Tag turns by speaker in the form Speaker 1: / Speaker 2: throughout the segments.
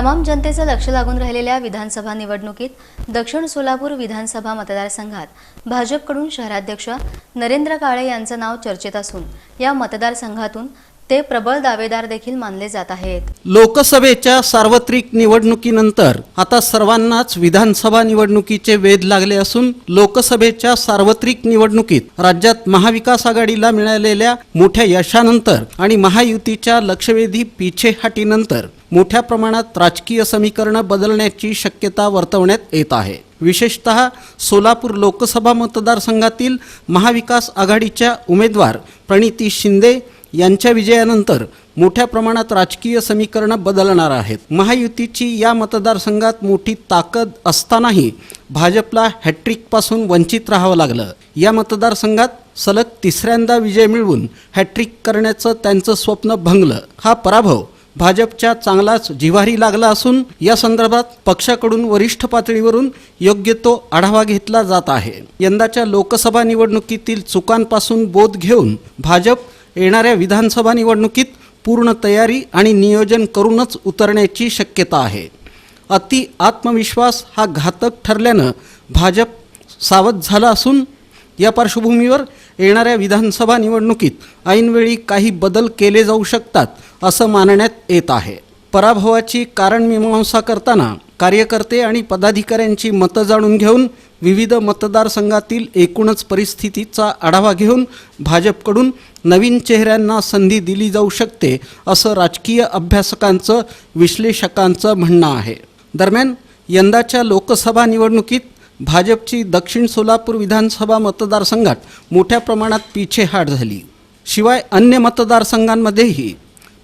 Speaker 1: तमाम जनतेचं लक्ष लागून राहिलेल्या विधानसभा निवडणुकीत दक्षिण सोलापूर विधानसभा मतदारसंघात भाजपकडून शहराध्यक्ष नरेंद्र काळे यांचं नाव चर्चेत असून या मतदारसंघातून ते प्रबळ दावेदार देखील मानले जात आहेत.
Speaker 2: लोकसभेच्या सार्वत्रिक निवडणुकीनंतर आता सर्वांनाच विधानसभा निवडणुकीचे वेध लागले असून लोकसभेच्या सार्वत्रिक निवडणुकीत राज्यात महाविकास आघाडीला मिळालेल्या मोठ्या यशानंतर आणि महायुतीच्या लक्षवेधी पिछेहाटीनंतर मोठ्या प्रमाणात राजकीय समीकरणं बदलण्याची शक्यता वर्तवण्यात येत आहे. विशेषतः सोलापूर लोकसभा मतदारसंघातील महाविकास आघाडीच्या उमेदवार प्रणिती शिंदे यांच्या विजयानंतर मोठ्या प्रमाणात राजकीय समीकरणं बदलणार आहेत. महायुतीची या मतदारसंघात मोठी ताकद असतानाही भाजपला हॅट्रिकपासून वंचित राहावं लागलं. या मतदारसंघात सलग तिसऱ्यांदा विजय मिळवून हॅट्रिक करण्याचं त्यांचं स्वप्न भंगलं. हा पराभव भाजपच्या चांगलाच जिव्हारी लागला असून या संदर्भात पक्षाकडून वरिष्ठ पातळीवरून योग्य तो आढावा घेतला जात आहे. यंदाच्या लोकसभा निवडणुकीतील चुकांपासून बोध घेऊन भाजप येणाऱ्या विधानसभा निवडणुकीत पूर्ण तयारी आणि नियोजन करूनच उतरण्याची शक्यता आहे. अति आत्मविश्वास हा घातक ठरल्यानं भाजप सावध झाला असून या पार्श्वभूमीवर येणाऱ्या विधानसभा निवडणुकीत ऐनवेळी काही बदल केले जाऊ शकतात असं मानण्यात येत आहे. पराभवाची कारणमीमांसा करताना कार्यकर्ते आणि पदाधिकाऱ्यांची मतं जाणून घेऊन विविध मतदारसंघातील एकूणच परिस्थितीचा आढावा घेऊन भाजपकडून नवीन चेहऱ्यांना संधी दिली जाऊ शकते असं राजकीय अभ्यासकांचं विश्लेषकांचं म्हणणं आहे. दरम्यान यंदाच्या लोकसभा निवडणुकीत भाजपची दक्षिण सोलापूर विधानसभा मतदारसंघात मोठ्या प्रमाणात पिछेहाट झाली. शिवाय अन्य मतदारसंघांमध्येही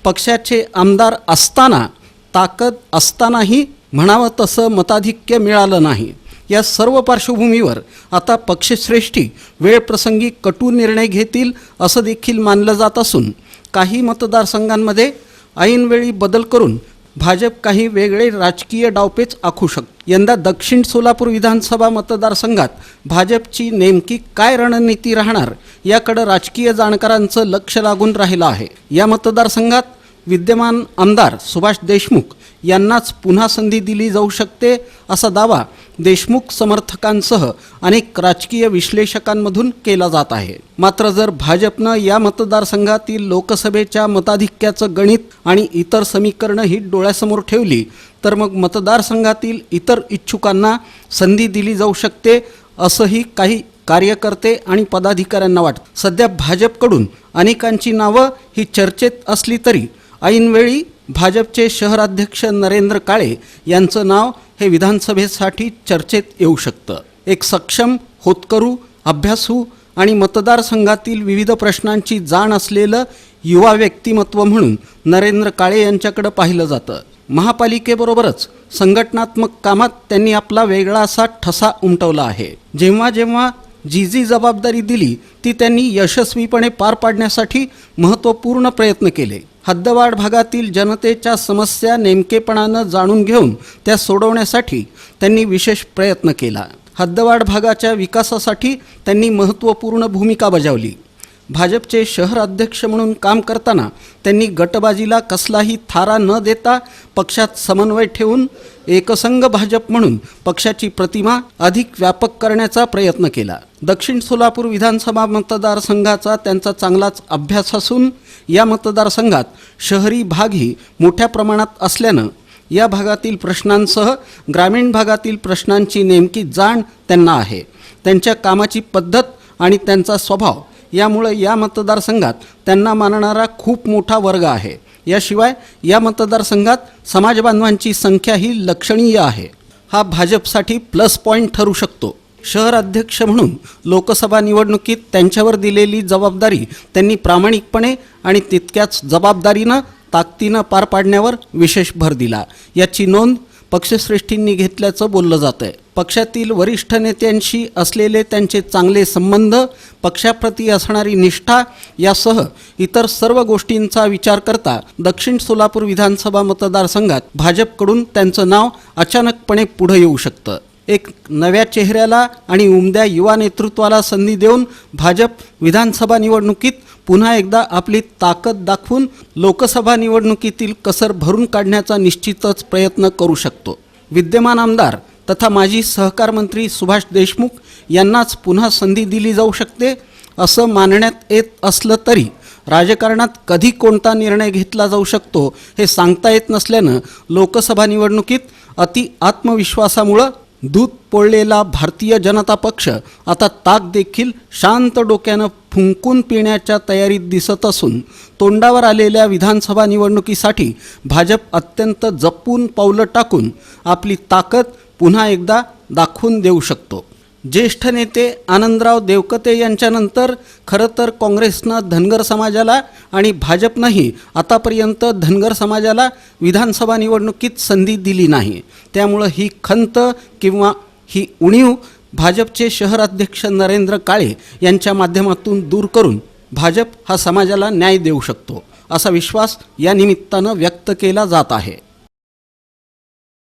Speaker 2: पक्षाचे आमदार असताना ताकद असतानाही म्हणावं तसं मताधिक्य मिळालं नाही. या सर्व पार्श्वभूमीवर आता पक्षश्रेष्ठी वेळप्रसंगी कटू निर्णय घेतील असं देखील मानलं जात असून काही मतदारसंघांमध्ये ऐनवेळी बदल करून भाजप काही वेगळे राजकीय डावपेच आखू शकतो यंदा दक्षिण सोलापूर विधानसभा मतदारसंघात भाजपची नेमकी काय रणनीती राहणार याकडं राजकीय जाणकारांचं लक्ष लागून राहिलं आहे. या मतदारसंघात विद्यमान आमदार सुभाष देशमुख यांनाच पुन्हा संधी दिली जाऊ शकते असा दावा देशमुख समर्थकांसह अनेक राजकीय विश्लेषकांमधून केला जात आहे. मात्र जर भाजपनं या मतदारसंघातील लोकसभेच्या मताधिक्याचं गणित आणि इतर समीकरणं ही डोळ्यासमोर ठेवली तर मग मतदारसंघातील इतर इच्छुकांना संधी दिली जाऊ शकते असंही काही कार्यकर्ते आणि पदाधिकाऱ्यांना वाटतं. सध्या भाजपकडून अनेकांची नावं ही चर्चेत असली तरी ऐनवेळी भाजपचे शहराध्यक्ष नरेंद्र काळे यांचं नाव हे विधानसभेसाठी चर्चेत येऊ शकतं. एक सक्षम होतकरू अभ्यासू आणि मतदारसंघातील विविध प्रश्नांची जाण असलेलं युवा व्यक्तिमत्व म्हणून नरेंद्र काळे यांच्याकडं पाहिलं जातं. महापालिकेबरोबरच संघटनात्मक कामात त्यांनी आपला वेगळा असा ठसा उमटवला आहे. जेव्हा जेव्हा जी जी जबाबदारी दिली ती त्यांनी यशस्वीपणे पार पाडण्यासाठी महत्त्वपूर्ण प्रयत्न केले. हद्दवाढ भागातील जनतेच्या समस्या नेमकेपणानं जाणून घेऊन त्या सोडवण्यासाठी त्यांनी विशेष प्रयत्न केला. हद्दवाढ भागाच्या विकासासाठी त्यांनी महत्त्वपूर्ण भूमिका बजावली. भाजपचे शहर अध्यक्ष म्हणून काम करताना त्यांनी गटबाजीला कसलाही थारा न देता पक्षात समन्वय ठेवून एकसंघ भाजप म्हणून पक्षाची प्रतिमा अधिक व्यापक करण्याचा प्रयत्न केला. दक्षिण सोलापूर विधानसभा मतदारसंघाचा त्यांचा चांगलाच अभ्यास असून या मतदारसंघात शहरी भागही मोठ्या प्रमाणात असल्यानं या भागातील प्रश्नांसह ग्रामीण भागातील प्रश्नांची नेमकी जाण त्यांना आहे. त्यांच्या कामाची पद्धत आणि त्यांचा स्वभाव यामुळे या मतदारसंघात त्यांना मानणारा खूप मोठा वर्ग आहे. याशिवाय या मतदारसंघात समाजबांधवांची संख्या ही लक्षणीय आहे. हा भाजपसाठी प्लस पॉईंट ठरू शकतो. शहर अध्यक्ष म्हणून लोकसभा निवडणुकीत त्यांच्यावर दिलेली जबाबदारी त्यांनी प्रामाणिकपणे आणि तितक्याच जबाबदारीनं ताकदीनं पार पाडण्यावर विशेष भर दिला. याची नोंद पक्षश्रेष्ठींनी घेतल्याचं बोललं जात आहे पक्षातील वरिष्ठ नेत्यांशी असलेले त्यांचे चांगले संबंध पक्षाप्रती असणारी निष्ठा यासह इतर सर्व गोष्टींचा विचार करता दक्षिण सोलापूर विधानसभा मतदारसंघात भाजपकडून त्यांचं नाव अचानकपणे पुढे येऊ शकतं. एक नव्या चेहऱ्याला आणि उमद्या युवा नेतृत्वाला संधी देऊन भाजप विधानसभा निवडणुकीत पुन्हा एकदा आपली ताकद दाखवून लोकसभा निवडणुकीतील कसर भरून काढण्याचा निश्चितच प्रयत्न करू शकतो. विद्यमान आमदार तथा माजी सहकार मंत्री सुभाष देशमुख यांनाच पुन्हा संधी दिली जाऊ शकते असं मानण्यात येत असलं तरी राजकारणात कधी कोणता निर्णय घेतला जाऊ शकतो हे सांगता येत नसल्यानं लोकसभा निवडणुकीत अति आत्मविश्वासामुळं दूध पोळलेला भारतीय जनता पक्ष आता ताक देखील शांत डोक्यानं फुंकून पिण्याच्या तयारीत दिसत असून तोंडावर आलेल्या विधानसभा निवडणुकीसाठी भाजप अत्यंत जपून पावलं टाकून आपली ताकद पुन्हा एकदा दाखवून देऊ शकतो. ज्येष्ठ नेते आनंदराव देवकते यांच्यानंतर खरं तर काँग्रेसनं धनगर समाजाला आणि भाजपनंही आतापर्यंत धनगर समाजाला विधानसभा निवडणुकीत संधी दिली नाही. त्यामुळं ही खंत किंवा ही उणीव भाजपचे शहराध्यक्ष नरेंद्र काळे यांच्या माध्यमातून दूर करून भाजप हा समाजाला न्याय देऊ शकतो असा विश्वास या निमित्तानं व्यक्त केला जात आहे.